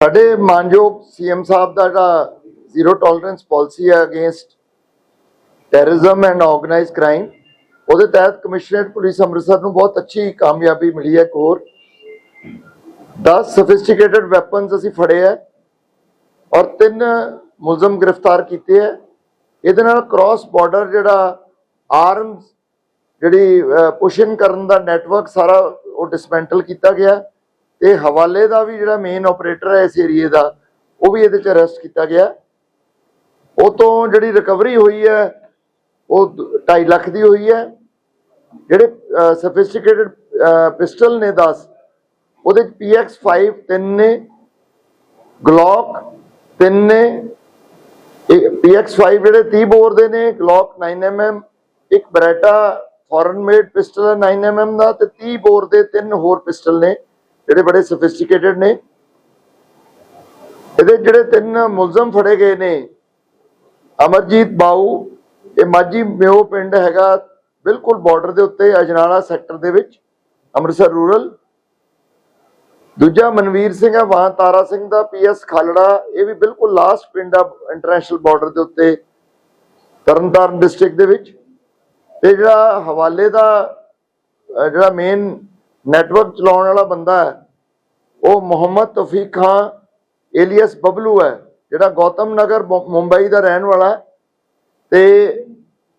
ਸਾਡੇ ਮਾਨਯੋਗ ਸੀਐਮ ਸਾਹਿਬ ਦਾ ਜਿਹੜਾ ਜ਼ੀਰੋ ਟੋਲਰੈਂਸ ਪਾਲਿਸੀ ਹੈ against terrorism and organised crime, ਉਹਦੇ ਤਹਿਤ ਕਮਿਸ਼ਨਰੇਟ ਪੁਲਿਸ ਅੰਮ੍ਰਿਤਸਰ ਨੂੰ ਬਹੁਤ ਅੱਛੀ ਕਾਮਯਾਬੀ ਮਿਲੀ ਹੈ ਇੱਕ ਹੋਰ 10 ਸਫਿਸਟੀਕੇਟਡ ਵੈਪਨਸ ਅਸੀਂ ਫੜੇ ਹੈ ਔਰ ਤਿੰਨ ਮੁਲਜ਼ਮ ਗ੍ਰਿਫਤਾਰ ਕੀਤੇ ਹੈ। ਇਹਦੇ ਨਾਲ ਕ੍ਰਾਸ ਬਾਰਡਰ ਜਿਹੜਾ ਆਰਮਸ ਜਿਹੜੀ ਪੁਸ਼ਨ ਕਰਨ ਦਾ ਨੈਟਵਰਕ ਸਾਰਾ ਉਹ ਡਿਸਮੈਂਟਲ ਕੀਤਾ ਗਿਆ। ਤੇ ਹਵਾਲੇ ਦਾ ਵੀ ਜਿਹੜਾ ਮੇਨ ਆਪਰੇਟਰ ਹੈ ਇਸ ਏਰੀਏ ਦਾ, ਉਹ ਵੀ ਇਹਦੇ ਚ ਅਰੈਸਟ ਕੀਤਾ ਗਿਆ। ਉਹ ਤੋਂ ਜਿਹੜੀ ਰਿਕਵਰੀ ਹੋਈ ਹੈ, ਉਹ 2.5 ਲੱਖ ਦੀ ਹੋਈ ਹੈ। ਜਿਹੜੇ ਸਫਿਸਟੀਕੇਟਡ ਪਿਸਟਲ ਨੇ 10 ਉਹਦੇ ਚ PX5 ਤਿੰਨ ਨੇ ਗਲੌਕ ਤਿੰਨ ਨੇ PX5 ਜਿਹੜੇ 30 ਬੋਰ ਦੇ ਨੇ ਗਲੌਕ 9mm ਇੱਕ ਬਰੇਟਾ ਫੋਰਨ ਮੇਡ ਪਿਸਟਲ ਹੈ 9mm ਦਾ, ਤੇ 30 ਬੋਰ ਦੇ ਤਿੰਨ ਹੋਰ ਪਿਸਟਲ ਨੇ। ਜਿਹੜੇ ਬੜੇ ਸਫਿਸਟੀਕੇਟਡ ਨੇ। ਇਹਦੇ ਜਿਹੜੇ ਤਿੰਨ ਮੁਲਜ਼ਮ ਫੜੇ ਗਏ ਨੇ, ਅਮਰਜੀਤ ਬਾਊ, ਇਹ ਮਾਜੀ ਮਿਓ ਪਿੰਡ ਹੈਗਾ ਬਿਲਕੁਲ ਬਾਰਡਰ ਦੇ ਉੱਤੇ, ਅਜਨਾਲਾ ਸੈਕਟਰ ਦੇ ਵਿੱਚ, ਅੰਮ੍ਰਿਤਸਰ ਰੂਰਲ ਦੂਜਾ ਮਨਵੀਰ ਸਿੰਘ ਹੈ ਵਾਂ ਤਾਰਾ ਸਿੰਘ ਦਾ ਪੀਐਸ ਖਾਲੜਾ, ਇਹ ਵੀ ਬਿਲਕੁਲ ਲਾਸਟ ਪਿੰਡ ਆ ਇੰਟਰਨੈਸ਼ਨਲ ਬਾਰਡਰ ਦੇ ਉੱਤੇ, ਤਰਨਤਾਰਨ ਡਿਸਟ੍ਰਿਕਟ ਦੇ ਵਿੱਚ। ਤੇ ਜਿਹੜਾ ਹਵਾਲੇ ਦਾ ਜਿਹੜਾ ਮੇਨ ਨੈਟਵਰਕ ਚਲਾਉਣ ਵਾਲਾ ਬੰਦਾ ਹੈ। ਉਹ ਮੁਹੰਮਦ ਤੌਫੀਕ ਖਾਨ ਏਲੀਅਸ ਬਬਲੂ ਹੈ ਜਿਹੜਾ ਗੌਤਮ ਨਗਰ ਮੁੰਬਈ ਦਾ ਰਹਿਣ ਵਾਲਾ ਹੈ। ਤੇ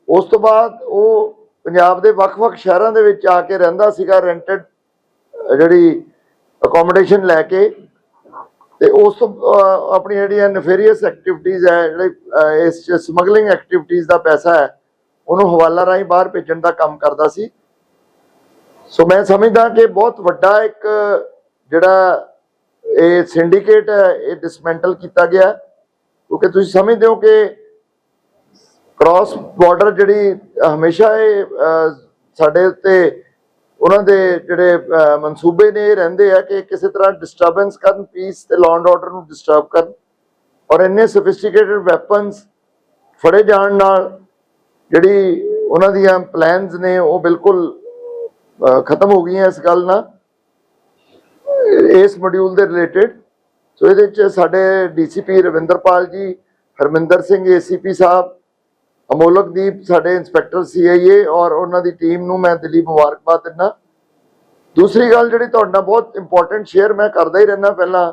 ਉਸ ਤੋਂ ਬਾਅਦ ਉਹ ਪੰਜਾਬ ਦੇ ਵੱਖ-ਵੱਖ ਸ਼ਹਿਰਾਂ ਦੇ ਵਿੱਚ ਆ ਕੇ ਰਹਿੰਦਾ ਸੀਗਾ ਰੈਂਟਡ ਜਿਹੜੀ ਅਕੋਮੋਡੇਸ਼ਨ ਲੈ ਕੇ। ਤੇ ਉਸ ਤੋਂ ਆਪਣੀ ਜਿਹੜੀਆਂ ਨਫੇਰੀਅਸ ਐਕਟੀਵਿਟੀਜ਼ ਹੈ ਜਿਹੜੇ ਅਹ, ਇਸ ਸਮਗਲਿੰਗ ਐਕਟੀਵਿਟੀਜ਼ ਦਾ ਪੈਸਾ ਹੈ ਉਹਨੂੰ ਹਵਾਲਾ ਰਾਹੀਂ ਬਾਹਰ ਭੇਜਣ ਦਾ ਕੰਮ ਕਰਦਾ ਸੀ। ਸੋ ਮੈਂ ਸਮਝਦਾ ਕਿ ਬਹੁਤ ਵੱਡਾ ਇੱਕ ਜਿਹੜਾ ਇਹ ਸਿੰਡੀਕੇਟ ਹੈ, ਇਹ ਡਿਸਮੈਂਟਲ ਕੀਤਾ ਗਿਆ ਕਿਉਂਕਿ ਤੁਸੀਂ ਸਮਝਦੇ ਹੋ ਕਿ ਕ੍ਰਾਸ ਬਾਰਡਰ ਜਿਹੜੀ ਹਮੇਸ਼ਾ ਇਹ ਸਾਡੇ ਉੱਤੇ ਉਹਨਾਂ ਦੇ ਜਿਹੜੇ ਮਨਸੂਬੇ ਨੇ ਇਹ ਰਹਿੰਦੇ ਆ ਕਿ ਕਿਸੇ ਤਰ੍ਹਾਂ ਡਿਸਟਰਬੈਂਸ ਕਰਨ ਪੀਸ ਤੇ ਲਾਅ ਐਂਡ ਆਰਡਰ ਨੂੰ ਡਿਸਟਰਬ ਕਰਨ। ਔਰ ਇੰਨੇ ਸਫਿਸਟੀਕੇਟਡ ਵੈਪਨਸ ਫੜੇ ਜਾਣ ਨਾਲ ਜਿਹੜੀ ਉਹਨਾਂ ਦੀਆਂ ਪਲਾਨਸ ਨੇ ਉਹ ਬਿਲਕੁਲ ਖਤਮ ਹੋ ਗਈਆਂ ਇਸ ਗੱਲ ਨਾਲ। ਇਸ ਮੋਡਿਊਲ ਦੇ ਰਿਲੇਟਡ ਸੋ ਇਹਦੇ ਚ ਸਾਡੇ ਡੀਸੀਪੀ ਰਵਿੰਦਰਪਾਲ ਜੀ, ਹਰਮਿੰਦਰ ਸਿੰਘ ਏਸੀਪੀ ਸਾਹਿਬ ਅਮੋਲਕਦੀਪ ਸਾਡੇ ਇੰਸਪੈਕਟਰ ਸੀਆਈਏ ਔਰ ਉਹਨਾਂ ਦੀ ਟੀਮ ਨੂੰ ਮੈਂ ਦਿਲੀ ਮੁਬਾਰਕਬਾਦ ਦਿੰਦਾ। ਦੂਸਰੀ ਗੱਲ ਜਿਹੜੀ ਤੁਹਾਡੇ ਬਹੁਤ ਇੰਪੋਰਟੈਂਟ ਸ਼ੇਅਰ ਮੈਂ ਕਰਦਾ ਹੀ ਰਹਿਣਾ ਪਹਿਲਾਂ,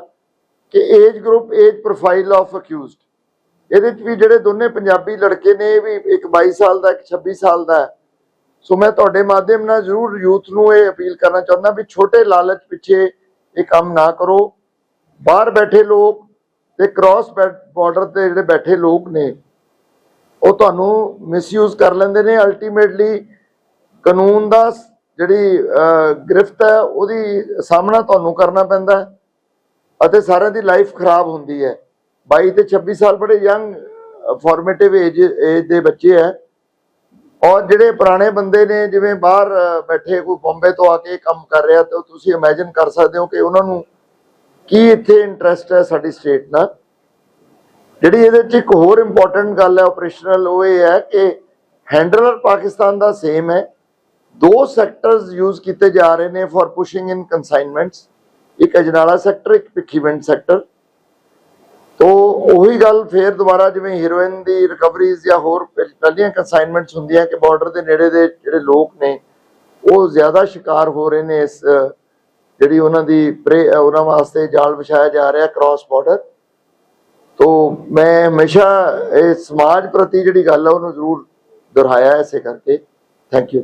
ਕਿ age group age profile of accused ਇਹਦੇ ਚ ਵੀ ਜਿਹੜੇ ਦੋਨੇ ਪੰਜਾਬੀ ਲੜਕੇ ਨੇ ਵੀ ਇੱਕ 22 ਸਾਲ ਦਾ, ਇੱਕ 26 ਸਾਲ ਦਾ ਸੋ ਮੈਂ ਤੁਹਾਡੇ ਮਾਧਿਅਮ ਨਾਲ ਜ਼ਰੂਰ ਯੂਥ ਨੂੰ ਇਹ ਅਪੀਲ ਕਰਨਾ ਚਾਹੁੰਦਾ ਵੀ ਛੋਟੇ ਲਾਲਚ ਪਿੱਛੇ ਇਹ ਕੰਮ ਨਾ ਕਰੋ। ਬਾਹਰ ਬੈਠੇ ਲੋਕ ਤੇ ਕ੍ਰਾਸ ਬਾਰਡਰ ਤੇ ਜਿਹੜੇ ਬੈਠੇ ਲੋਕ ਨੇ, ਉਹ ਤੁਹਾਨੂੰ ਮਿਸਯੂਜ਼ ਕਰ ਲੈਂਦੇ ਨੇ। ਅਲਟੀਮੇਟਲੀ ਕਾਨੂੰਨ ਦਾ ਜਿਹੜੀ ਗ੍ਰਿਫਤ ਹੈ, ਉਹਦੀ ਸਾਹਮਣਾ ਤੁਹਾਨੂੰ ਕਰਨਾ ਪੈਂਦਾ ਅਤੇ ਸਾਰਿਆਂ ਦੀ ਲਾਈਫ ਖਰਾਬ ਹੁੰਦੀ ਹੈ। 22 ਤੇ 26 ਸਾਲ ਬੜੇ ਯੰਗ ਫਾਰਮੇਟਿਵ ਏਜ ਏਜ ਦੇ ਬੱਚੇ ਹੈ। ਔਰ ਜਿਹੜੇ ਪੁਰਾਣੇ ਬੰਦੇ ਨੇ, ਜਿਵੇਂ ਬਾਹਰ ਬੈਠੇ ਕੋਈ ਬੰਬੇ ਤੋਂ ਆ ਕੇ ਕੰਮ ਕਰ ਰਿਹਾ, ਤੇ ਤੁਸੀਂ ਇਮੇਜਿਨ ਕਰ ਸਕਦੇ ਹੋ ਕਿ ਉਹਨਾਂ ਨੂੰ ਕੀ ਇੱਥੇ ਇੰਟਰਸਟ ਹੈ ਸਾਡੀ ਸਟੇਟ ਨਾਲ। ਜਿਹੜੀ ਇਹਦੇ ਵਿੱਚ ਇੱਕ ਹੋਰ ਇੰਪੋਰਟੈਂਟ ਗੱਲ ਹੈ ਆਪਰੇਸ਼ਨਲ ਉਹ ਇਹ ਹੈ ਕਿ ਹੈਂਡਲਰ ਪਾਕਿਸਤਾਨ ਦਾ ਸੇਮ ਹੈ। ਦੋ ਸੈਕਟਰਸ ਯੂਜ਼ ਕੀਤੇ ਜਾ ਰਹੇ ਨੇ ਫॉर ਪੁਸ਼ਿੰਗ ਇਨ ਕਨਸਾਈਨਮੈਂਟਸ ਇੱਕ ਅਜਨਾਲਾ ਸੈਕਟਰ ਇੱਕ ਭਿੱਖੀਵਿੰਡ ਸੈਕਟਰ ਤੋ ਉਹੀ ਗੱਲ ਫੇਰ ਦੁਬਾਰਾ ਜਿਵੇਂ ਹੀਰੋਇਨ ਦੀ ਰਿਕਵਰੀਜ਼ ਜਾਂ ਹੋਰ ਪਹਿਲੀਆਂ ਕਨਸਾਈਨਮੈਂਟਸ ਹੁੰਦੀਆਂ ਕਿ ਬਾਰਡਰ ਦੇ ਨੇੜੇ ਦੇ ਜਿਹੜੇ ਲੋਕ ਨੇ, ਉਹ ਜ਼ਿਆਦਾ ਸ਼ਿਕਾਰ ਹੋ ਰਹੇ ਨੇ ਇਸ, ਜਿਹੜੀ ਉਹਨਾਂ ਦੀ ਪ੍ਰੇ- ਉਹਨਾਂ ਵਾਸਤੇ ਜਾਲ ਵਿਛਾਇਆ ਜਾ ਰਿਹਾ ਕ੍ਰਾਸ ਬਾਰਡਰ ਤੋ ਮੈਂ ਹਮੇਸ਼ਾ ਇਹ ਸਮਾਜ ਪ੍ਰਤੀ ਜਿਹੜੀ ਗੱਲ ਆ, ਉਹਨੂੰ ਜ਼ਰੂਰ ਦੁਹਰਾਇਆ ਐਸੇ ਕਰਕੇ। Thank you